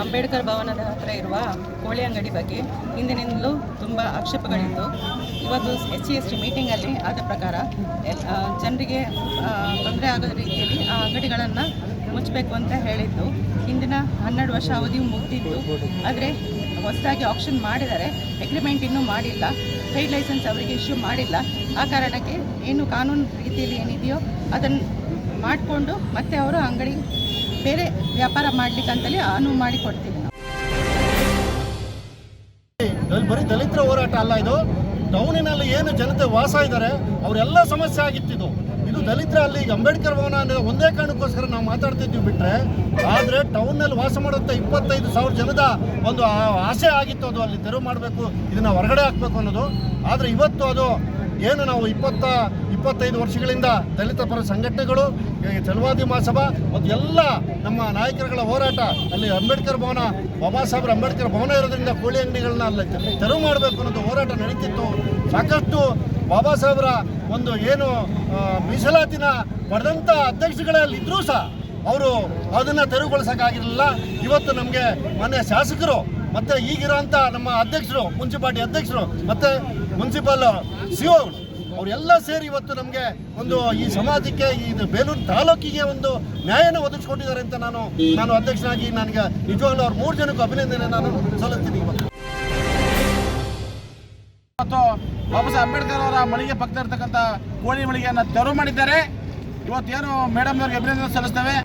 ಅಂಬೇಡ್ಕರ್ ಭವನದ ಹತ್ರ ಇರುವ ಕೋಳಿ ಅಂಗಡಿ ಬಗ್ಗೆ ಹಿಂದಿನಿಂದಲೂ ತುಂಬ ಆಕ್ಷೇಪಗಳಿತ್ತು ಇವತ್ತು ಎಸ್ ಸಿ ಎಸ್ ಟಿ ಮೀಟಿಂಗಲ್ಲಿ ಆದ ಪ್ರಕಾರ ಜನರಿಗೆ ತೊಂದರೆ ಆಗೋ ರೀತಿಯಲ್ಲಿ ಆ ಅಂಗಡಿಗಳನ್ನು ಮುಚ್ಚಬೇಕು ಅಂತ ಹೇಳಿದ್ದು. ಹಿಂದಿನ ಹನ್ನೆರಡು ವರ್ಷ ಅವಧಿ ಮುಗಿದಿತ್ತು ಆದರೆ ಹೊಸದಾಗಿ ಆಪ್ಷನ್ ಮಾಡಿದ್ದಾರೆ. ಅಗ್ರಿಮೆಂಟ್ ಇನ್ನೂ ಮಾಡಿಲ್ಲ. ಟ್ರೇಡ್ ಲೈಸೆನ್ಸ್ ಅವರಿಗೆ ಇಶ್ಯೂ ಮಾಡಿಲ್ಲ. ಆ ಕಾರಣಕ್ಕೆ ಏನು ಕಾನೂನು ರೀತಿಯಲ್ಲಿ ಏನಿದೆಯೋ ಅದನ್ನು ಮಾಡಿಕೊಂಡು ಮತ್ತೆ ಅವರು ಅಂಗಡಿ ಬೇರೆ ವ್ಯಾಪಾರ ಮಾಡಲಿಕ್ಕಂತಲೇ ಅನುವು ಮಾಡಿಕೊಡ್ತೀವಿ ಬರೀ ದಲಿತರ ಹೋರಾಟ ಅಲ್ಲ ಇದು. ಟೌನಿನಲ್ಲಿ ಏನು ಜನತೆ ವಾಸ ಇದ್ದಾರೆ, ಅವರೆಲ್ಲ ಸಮಸ್ಯೆ ಆಗಿತ್ತಿದು ಇದು ದಲಿತರ ಅಲ್ಲಿ ಅಂಬೇಡ್ಕರ್ ಭವನ ಅನ್ನೋ ಒಂದೇ ಕಾರಣಕ್ಕೋಸ್ಕರ ನಾವು ಮಾತಾಡ್ತಿದ್ವಿ ಬಿಟ್ರೆ, ಆದರೆ ಟೌನ್ನಲ್ಲಿ ವಾಸ ಮಾಡುವಂಥ ಇಪ್ಪತ್ತೈದು ಸಾವಿರ ಜನದ ಒಂದು ಆಸೆ ಆಗಿತ್ತು ಅದು ಅಲ್ಲಿ ತೆರವು ಮಾಡಬೇಕು, ಇದನ್ನ ಹೊರಗಡೆ ಹಾಕಬೇಕು ಅನ್ನೋದು. ಆದರೆ ಇವತ್ತು ಅದು ಏನು ನಾವು ಇಪ್ಪತ್ತ, ಇಪ್ಪತ್ತೈದು ವರ್ಷಗಳಿಂದ ದಲಿತ ಪರ ಸಂಘಟನೆಗಳು ಚಲವಾದಿ ಮಹಾಸಭಾ ಮತ್ತು ಎಲ್ಲ ನಮ್ಮ ನಾಯಕರುಗಳ ಹೋರಾಟ ಅಲ್ಲಿ ಅಂಬೇಡ್ಕರ್ ಭವನ, ಬಾಬಾ ಸಾಹೇಬ್ರ ಅಂಬೇಡ್ಕರ್ ಭವನ ಇರೋದ್ರಿಂದ ಕೋಳಿ ಅಂಗಡಿಗಳನ್ನ ಅಲ್ಲಿ ತೆರವು ಮಾಡಬೇಕು ಅನ್ನೋದು ಹೋರಾಟ ನಡೀತಿತ್ತು. ಸಾಕಷ್ಟು ಬಾಬಾ ಸಾಹೇಬ್ರ ಒಂದು ಏನು ಮೀಸಲಾತಿನ ಪಡೆದಂಥ ಅಧ್ಯಕ್ಷಗಳಲ್ಲಿ ಇದ್ರೂ ಸಹ ಅವರು ಅದನ್ನು ತೆರವುಗೊಳಿಸೋಕ್ಕಾಗಿರಲಿಲ್ಲ. ಇವತ್ತು ನಮಗೆ ಮಾನ್ಯ ಶಾಸಕರು ಮತ್ತು ಈಗಿರೋಂಥ ನಮ್ಮ ಅಧ್ಯಕ್ಷರು, ಮುನ್ಸಿಪಾಲ್ಟಿ ಅಧ್ಯಕ್ಷರು ಮತ್ತು ಮುನ್ಸಿಪಲ್ ಸಿ ಅವರೆಲ್ಲ ಸೇರಿ ಇವತ್ತು ನಮಗೆ ಒಂದು ಈ ಸಮಾಜಕ್ಕೆ ಇದು ಬೇಲೂರು ತಾಲೂಕಿಗೆ ಒಂದು ನ್ಯಾಯನ ಒದಗಿಸ್ಕೊಟ್ಟಿದ್ದಾರೆ ಅಂತ ನಾನು ನಾನು ಅಧ್ಯಕ್ಷನಾಗಿ ನನಗೆ ನಿಜವಾಗ್ಲೂ ಅವ್ರ ಮೂರು ಜನಕ್ಕೂ ಅಭಿನಂದನೆ ನಾನು ಸಲ್ಲಿಸ್ತೀನಿ ಇವತ್ತು. ಮತ್ತು ಬಾಬಾ ಸಾಹೇಬ್ ಅಂಬೇಡ್ಕರ್ ಅವರ ಮಳಿಗೆ ಪಕ್ಕ ಇರ್ತಕ್ಕಂಥ ಕೋಳಿ ಮಳಿಗೆಯನ್ನು ತೆರವು ಮಾಡಿದ್ದಾರೆ. ಇವತ್ತೇನು ಮೇಡಮ್ ಅವರಿಗೆ ಅಭಿನಂದನೆ ಸಲ್ಲಿಸ್ತೇವೆ.